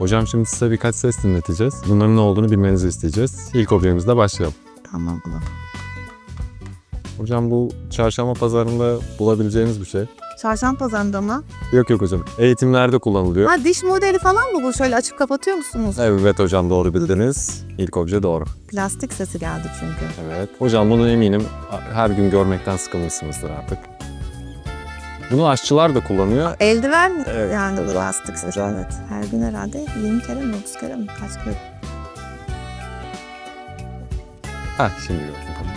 Hocam şimdi size birkaç ses dinleteceğiz. Bunların ne olduğunu bilmenizi isteyeceğiz. İlk objemizle başlayalım. Tamam bunu. Hocam bu çarşamba pazarında bulabileceğiniz bir şey. Çarşamba pazarında mı? Yok yok hocam. Eğitimlerde kullanılıyor. Ha diş modeli falan mı bu? Şöyle açıp kapatıyor musunuz? Evet hocam doğru bildiniz. İlk obje doğru. Plastik sesi geldi çünkü. Evet. Hocam bunu eminim her gün görmekten sıkılmışsınızdır artık. Bunu aşçılar da kullanıyor. Eldiven Evet. yani bu plastik sesi evet. Her gün herhalde 20 kere mi 30 kere mi kaç kere? Ha şimdi gördüm. Tamam.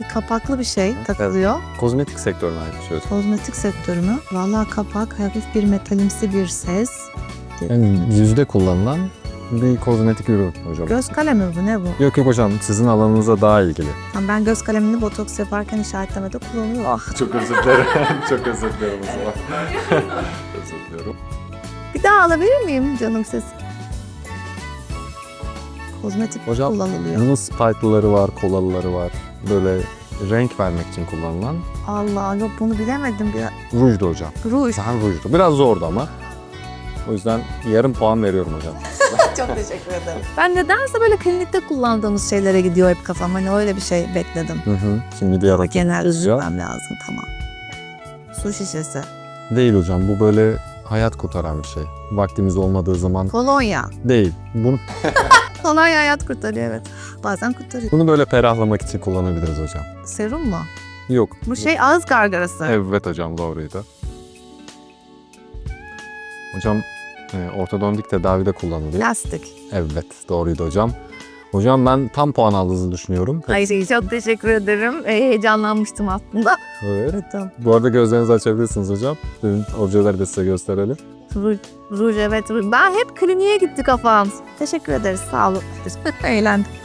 Bir kapaklı bir şey takılıyor. Kozmetik sektörüne ait bir şey. Kozmetik sektörü mü? Vallahi kapak hafif bir metalimsi bir ses. Yani yüzde kullanılan bir kozmetik ürün hocam. Göz kalemi bu ne bu? Yok yok hocam sizin alanınıza daha ilgili. Tamam, ben göz kalemini botoks yaparken işaretlemede kullanıyorum. Ah. Çok özür dilerim. Çok özür dilerim o zaman. özür diliyorum. Bir daha alabilir miyim canım ses? Kozmetik Hocam kullanılıyor. bunun spike'lıları var, kolalıları var. Böyle renk vermek için kullanılan. Allah yok bunu bilemedim. Bir... Rujdu hocam. Ruj. Sen rujdu. Biraz zordu ama. O yüzden yarım puan veriyorum hocam. Çok teşekkür ederim. Ben nedense böyle klinikte kullandığımız şeylere gidiyor hep kafam. Hani öyle bir şey bekledim. Hı hı. Şimdi diğer Ama genel üzülmem lazım tamam. Su şişesi. Değil hocam. Bu böyle hayat kurtaran bir şey. Vaktimiz olmadığı zaman Kolonya. değil. Bunu, Kolonya hayat kurtarıyor evet. Bazen kurtarıyor. bunu böyle ferahlamak için kullanabiliriz hocam. Serum mu? Yok. Bu şey ağız gargarası. Evet hocam doğruydu. Hocam e, ortodontik tedavide kullanılıyor. Plastik. Evet doğruydu hocam. Hocam ben tam puan aldığınızı düşünüyorum. Ay şey, çok teşekkür ederim. Ee, heyecanlanmıştım aslında. Evet. Tamam. Bu arada gözlerinizi açabilirsiniz hocam. Objeleri de size gösterelim. Ruj, ruj evet. Ben hep kliniğe gitti kafam. Teşekkür ederiz. Sağ olun. Eğlendim.